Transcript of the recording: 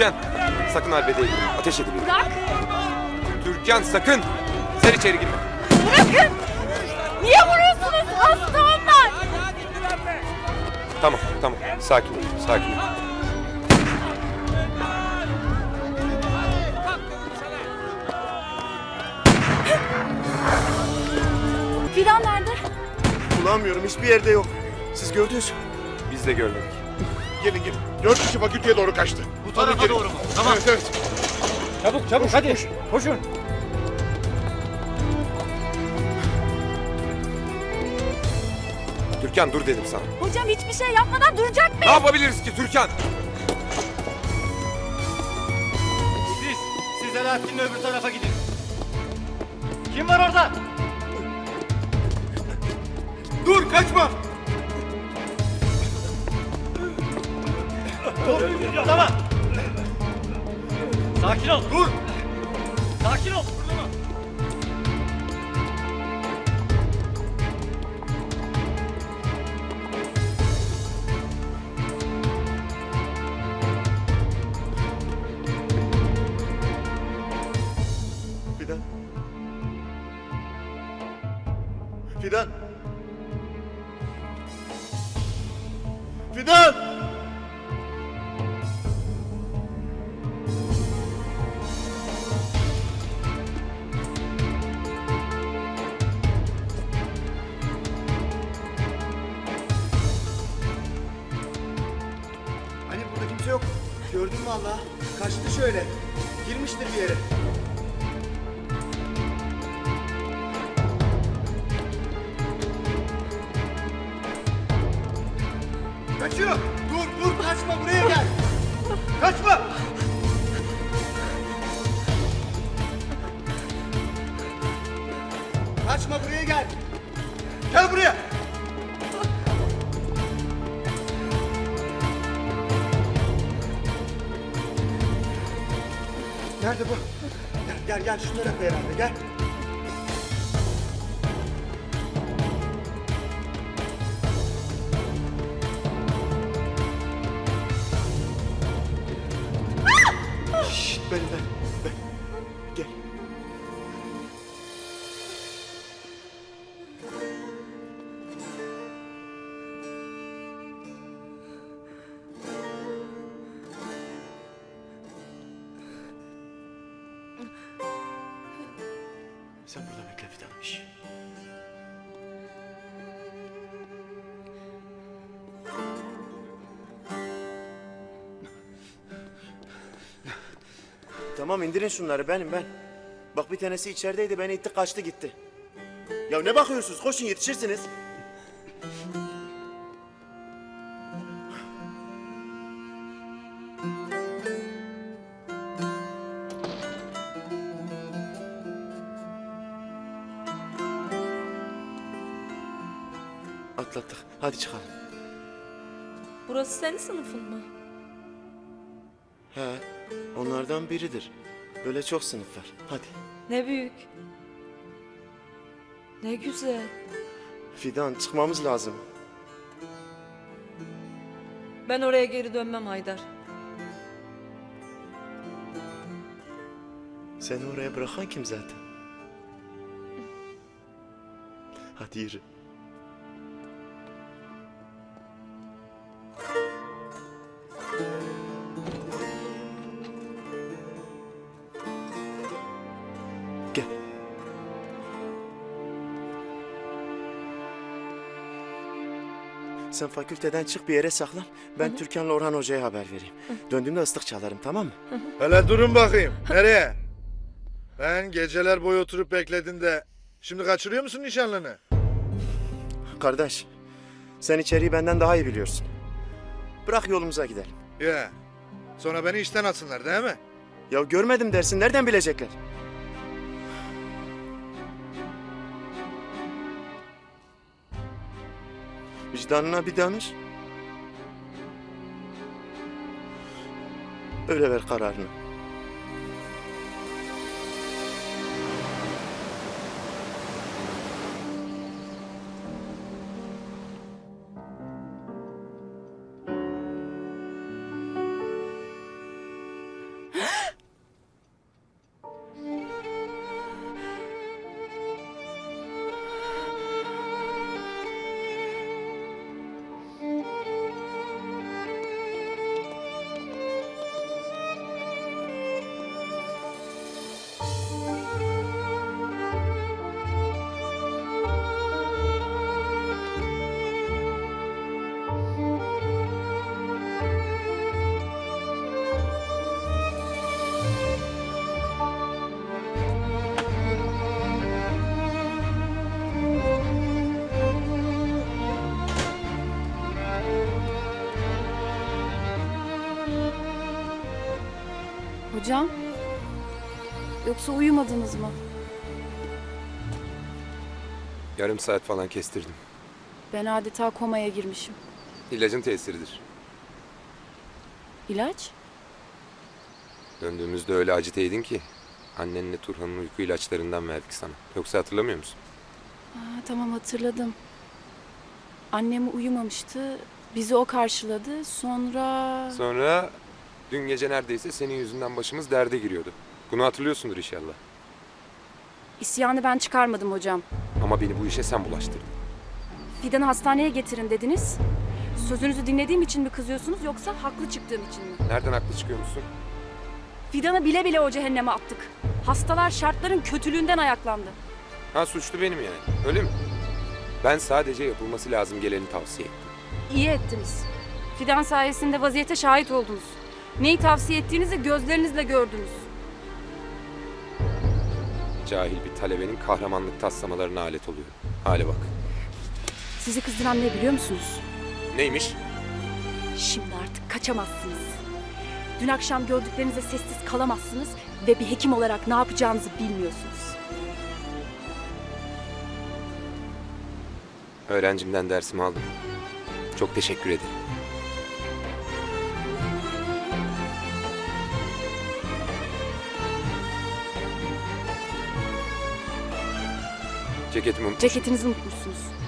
Türkan sakın girme. Ateş edebilir. Bırak. Türkan sakın. Sen içeri girme. Bırakın. Niye vuruyorsunuz? Hasta onlar. Tamam tamam. Sakin ol. Sakin ol. Fidan nerede? Bulamıyorum hiçbir yerde yok. Siz gördünüz mü? Biz de görmedik. Gelin gelin. Dört kişi fakülteye doğru kaçtı. Bu tarafa doğru mu? Tamam. Evet evet. Çabuk çabuk hadi. Koşun. Türkan dur dedim sana. Hocam hiçbir şey yapmadan duracak mı? Ne yapabiliriz ki Türkan? Siz, siz Alaaddin'le öbür tarafa gidin. Kim var orada? Dur kaçma. Tamam. Sakin ol. Dur. Sakin ol. Fidan. Fidan. Fidan! Mü valla? Kaçtı şöyle. Girmiştir bir yere. Kaçıyor. Dur dur kaçma buraya gel. Kaçma. Kaçma buraya gel. Gel buraya. Nerede bu? Gel gel gel şu tarafa herhalde gel. Sen burada bekle Fidan. Şşt. Tamam indirin şunları benim ben. Bak bir tanesi içerideydi beni itti kaçtı gitti. Ya ne bakıyorsunuz koşun yetişirsiniz. Atlattık. Hadi çıkalım. Burası senin sınıfın mı? He, onlardan biridir. Böyle çok sınıf var. Hadi. Ne büyük. Ne güzel. Fidan çıkmamız lazım. Ben oraya geri dönmem Haydar. Seni oraya bırakan kim zaten? Hadi yürü. Sen fakülteden çık bir yere saklan. Ben Türkan'la Orhan Hoca'ya haber vereyim. Döndüğümde ıslık çalarım tamam mı? Hele durun bakayım. Nereye? Ben geceler boyu oturup bekledin de şimdi kaçırıyor musun nişanlını? Kardeş, sen içeriği benden daha iyi biliyorsun. Bırak yolumuza gidelim. Ya. Sonra beni işten atsınlar değil mi? Ya görmedim dersin, nereden bilecekler? Vicdanına bir danış. Öyle ver kararını. Hocam? Yoksa uyumadınız mı? Yarım saat falan kestirdim. Ben adeta komaya girmişim. İlacın tesiridir. İlaç? Döndüğümüzde öyle aciteydin ki. Annenle Turhan'ın uyku ilaçlarından verdik sana. Yoksa hatırlamıyor musun? Ha, tamam hatırladım. Annem uyumamıştı. Bizi o karşıladı. Sonra... Sonra dün gece neredeyse senin yüzünden başımız derde giriyordu. Bunu hatırlıyorsundur inşallah. İsyanı ben çıkarmadım hocam. Ama beni bu işe sen bulaştırdın. Fidan'ı hastaneye getirin dediniz. Sözünüzü dinlediğim için mi kızıyorsunuz yoksa haklı çıktığım için mi? Nereden haklı çıkıyormuşsun? Fidan'ı bile bile o cehenneme attık. Hastalar şartların kötülüğünden ayaklandı. Ha suçlu benim yani. Öyle mi? Ben sadece yapılması lazım geleni tavsiye ettim. İyi ettiniz. Fidan sayesinde vaziyete şahit oldunuz. Neyi tavsiye ettiğinizi gözlerinizle gördünüz. Cahil bir talebenin kahramanlık taslamalarına alet oluyor. Hale bak. Sizi kızdıran ne biliyor musunuz? Neymiş? Şimdi artık kaçamazsınız. Dün akşam gördüklerinize sessiz kalamazsınız ve bir hekim olarak ne yapacağınızı bilmiyorsunuz. Öğrencimden dersimi aldım. Çok teşekkür ederim. Ceketimi unutmuşum. Ceketinizi unutmuşsunuz.